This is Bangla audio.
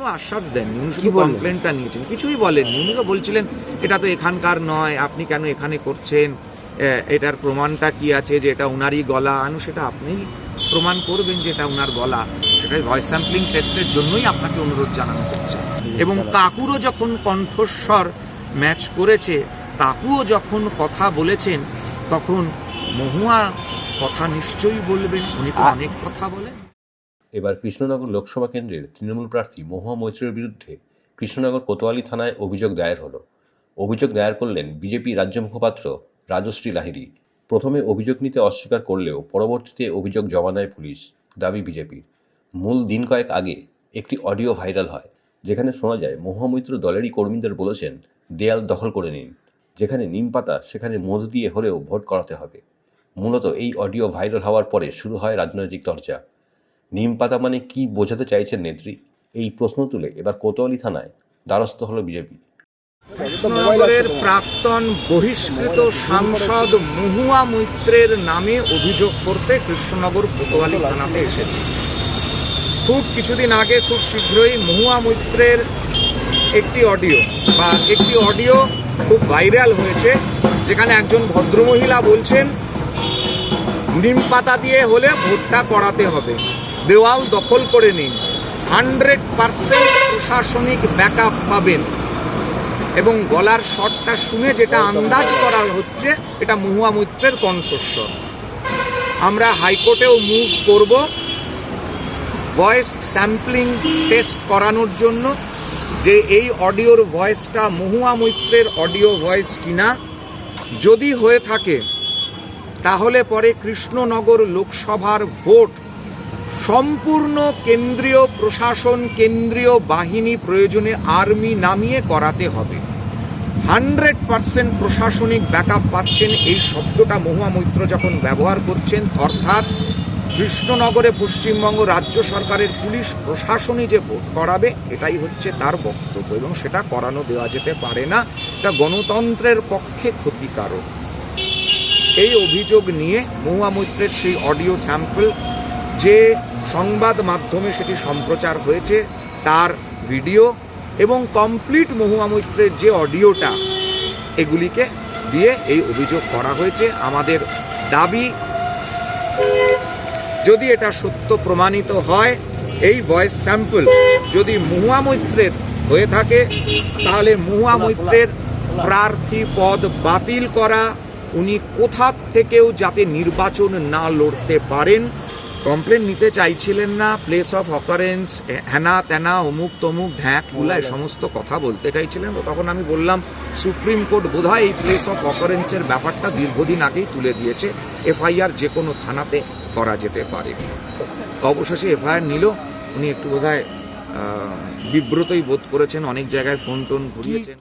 কোনো আশ্বাস দেননি। উনি শুধু? কমপ্লেনটা নিয়েছেন। কিছুই বলেননি। উনি তো বলছিলেন এটা তো এখানকার নয়। আপনি কেন এখানে করছেন? এটার প্রমাণটা কি আছে যে এটা উনারই গলা? আনু সেটা আপনি প্রমাণ করবেন যে এটা উনার গলা। সেটাই ভয়েস স্যাম্পলিং টেস্টের জন্যই আপনাকে অনুরোধ জানানো হচ্ছে। এবং কাকুরও যখন কণ্ঠস্বর ম্যাচ করেছে কাকুও যখন কথা বলেছেন তখন মহুয়া কথা নিশ্চয়ই বলবেন। উনি তো অনেক কথা বলেন। এবার কৃষ্ণনগর লোকসভা কেন্দ্রের তৃণমূল প্রার্থী মহুয়া মৈত্রের বিরুদ্ধে কৃষ্ণনগর কোতোয়ালি থানায় অভিযোগ দায়ের হলো। অভিযোগ দায়ের করলেন বিজেপি রাজ্য মুখপাত্র রাজশ্রী লাহিড়ী। প্রথমে অভিযোগ নিতে অস্বীকার করলেও পরবর্তীতে অভিযোগ জমা নেয় পুলিশ, দাবি বিজেপির। মূল দিন কয়েক আগে একটি অডিও ভাইরাল হয়, যেখানে শোনা যায় মহুয়া মৈত্র দলেরই কর্মীদের বলেছেন, দেয়াল দখল করে নিন। যেখানে নিম পাতা, সেখানে মধু দিয়ে হলেও ভোট করাতে হবে। মূলত এই অডিও ভাইরাল হওয়ার পরে শুরু হয় রাজনৈতিক চর্চা। নিম পাতা মানে কি বোঝাতে চাইছেন নেত্রী? এই প্রশ্ন তুলে এবার কোতোয়ালি থানায় দ্বারস্থ হলো বিজেপি। কৃষ্ণনগরের প্রাক্তন বহিষ্কৃত সাংসদ মহুয়া মৈত্রের নামে অভিযোগ করতে কৃষ্ণনগর কোতোয়ালি থানাতে এসেছে। খুব কিছুদিন আগে খুব শীঘ্রই মহুয়া মৈত্রের একটি অডিও বা একটি অডিও খুব ভাইরাল হয়েছে, যেখানে একজন ভদ্রমহিলা বলছেন, নিম পাতা দিয়ে হলে ভোটটা করাতে হবে। দেওয়াল দখল করে নিন। হান্ড্রেড পার্সেন্ট প্রশাসনিক ব্যাকআপ পাবেন। এবং গলার শটটা শুনে যেটা আন্দাজ করা হচ্ছে, এটা মহুয়া মৈত্রের কণ্ঠস্বর। আমরা হাইকোর্টেও মুভ করব ভয়েস স্যাম্পলিং টেস্ট করানোর জন্য, যে এই অডিওর ভয়েসটা মহুয়া মৈত্রের অডিও ভয়েস কিনা। যদি হয়ে থাকে, তাহলে পরে কৃষ্ণনগর লোকসভার ভোট সম্পূর্ণ কেন্দ্রীয় প্রশাসন, কেন্দ্রীয় বাহিনী প্রয়োজনে আর্মি নামিয়ে করাতে হবে। হান্ড্রেড পার্সেন্ট প্রশাসনিক ব্যাকআপ পাচ্ছেন এই শব্দটা মহুয়া মৈত্র যখন ব্যবহার করছেন, অর্থাৎ কৃষ্ণনগরে পশ্চিমবঙ্গ রাজ্য সরকারের পুলিশ প্রশাসনই যে ভোট করাবে, এটাই হচ্ছে তার বক্তব্য এবং সেটা করানো দেওয়া যেতে পারে না। এটা গণতন্ত্রের পক্ষে ক্ষতিকারক। এই অভিযোগ নিয়ে মহুয়া মৈত্রের সেই অডিও স্যাম্পল যে সংবাদ মাধ্যমে সেটি সম্প্রচার হয়েছে, তার ভিডিও এবং কমপ্লিট মহুয়া মৈত্রের যে অডিওটা, এগুলিকে দিয়ে এই অভিযোগ করা হয়েছে। আমাদের দাবি, যদি এটা সত্য প্রমাণিত হয়, এই ভয়েস স্যাম্পল যদি মহুয়া মৈত্রের হয়ে থাকে, তাহলে মহুয়া মৈত্রের প্রার্থী পদ বাতিল করা, উনি কোথা থেকেও যাতে নির্বাচন না লড়তে পারেন কমপ্লেন নিতে চাইছিলেন না প্লেস অফ অকারেন্স হ্যানা ত্যানা অমুক তমুক ঢ্যাকগুলা এই সমস্ত কথা বলতে চাইছিলেন। তো তখন আমি বললাম সুপ্রিম কোর্ট বোধহয় এই প্লেস অফ অকারেন্সের ব্যাপারটা দীর্ঘদিন আগেই তুলে দিয়েছে। এফআইআর যে কোনো থানাতে করা যেতে পারে। অবশেষে এফআইআর নিল। উনি একটু বোধহয় বিব্রতই বোধ করেছেন অনেক জায়গায় ফোন টোন ঘুরিয়েছেন।